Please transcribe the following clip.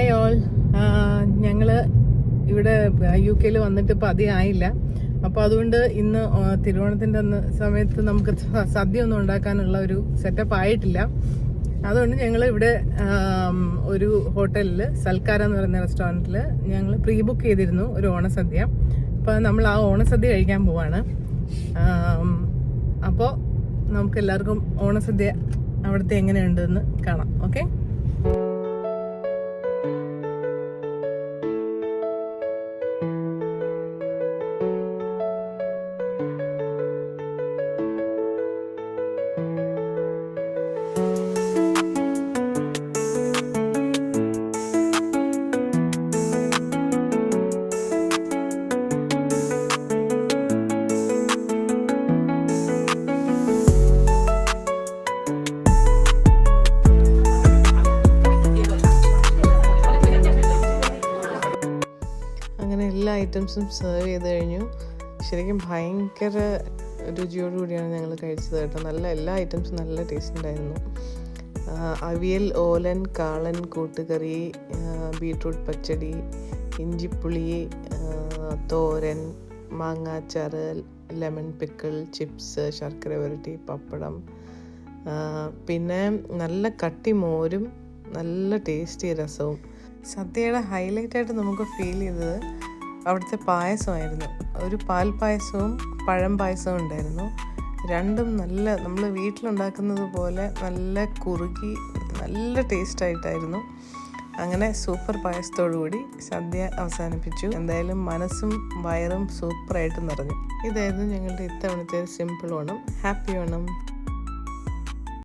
Hi all ഞങ്ങൾ ഇവിടെ U കെയിൽ വന്നിട്ട് ഇപ്പം അധികം ആയില്ല. അപ്പോൾ അതുകൊണ്ട് ഇന്ന് തിരുവോണത്തിന്റെ അന്ന് സമയത്ത് നമുക്ക് സദ്യ ഒന്നും ഉണ്ടാക്കാനുള്ള ഒരു സെറ്റപ്പ് ആയിട്ടില്ല. അതുകൊണ്ട് ഞങ്ങൾ ഇവിടെ ഒരു ഹോട്ടലിൽ സൽക്കാര എന്ന് പറയുന്ന റെസ്റ്റോറന്റിൽ ഞങ്ങൾ പ്രീ ബുക്ക് ചെയ്തിരുന്നു ഒരു ഓണസദ്യ. അപ്പോൾ നമ്മൾ ആ ഓണസദ്യ കഴിക്കാൻ പോവാണ്. അപ്പോൾ നമുക്ക് എല്ലാവർക്കും ഓണസദ്യ അവിടുത്തെ എങ്ങനെയുണ്ടെന്ന് കാണാം. ഓക്കെ? എല്ലാ ഐറ്റംസും സെർവ് ചെയ്ത് കഴിഞ്ഞു. ശരിക്കും ഭയങ്കര രുചിയോടുകൂടിയാണ് ഞങ്ങൾ കഴിച്ചത് കേട്ടോ. നല്ല എല്ലാ ഐറ്റംസും നല്ല ടേസ്റ്റ് ഉണ്ടായിരുന്നു. അവിയൽ ഓലൻ കാളൻ കൂട്ടുകറി ബീട്രൂട്ട് പച്ചടി ഇഞ്ചിപ്പുളി തോരൻ മാങ്ങാച്ചാറ് lemon pickle chips sharkara varatti pappadam പിന്നെ നല്ല കട്ടി മോരും നല്ല ടേസ്റ്റി രസവും. സദ്യയുടെ ഹൈലൈറ്റായിട്ട് നമുക്ക് ഫീൽ ചെയ്തത് അവിടുത്തെ പായസമായിരുന്നു. ഒരു പാൽ പായസവും പഴം പായസവും ഉണ്ടായിരുന്നു. രണ്ടും നല്ല നമ്മൾ വീട്ടിലുണ്ടാക്കുന്നത് പോലെ നല്ല കുറുകി നല്ല ടേസ്റ്റായിട്ടായിരുന്നു. അങ്ങനെ സൂപ്പർ പായസത്തോടുകൂടി സദ്യ അവസാനിപ്പിച്ചു. എന്തായാലും മനസ്സും വയറും സൂപ്പറായിട്ട് നിറഞ്ഞു. ഇതായിരുന്നു ഞങ്ങളുടെ ഇത്തവണത്തെ സിമ്പിൾ ഓണം. ഹാപ്പി ഓണം.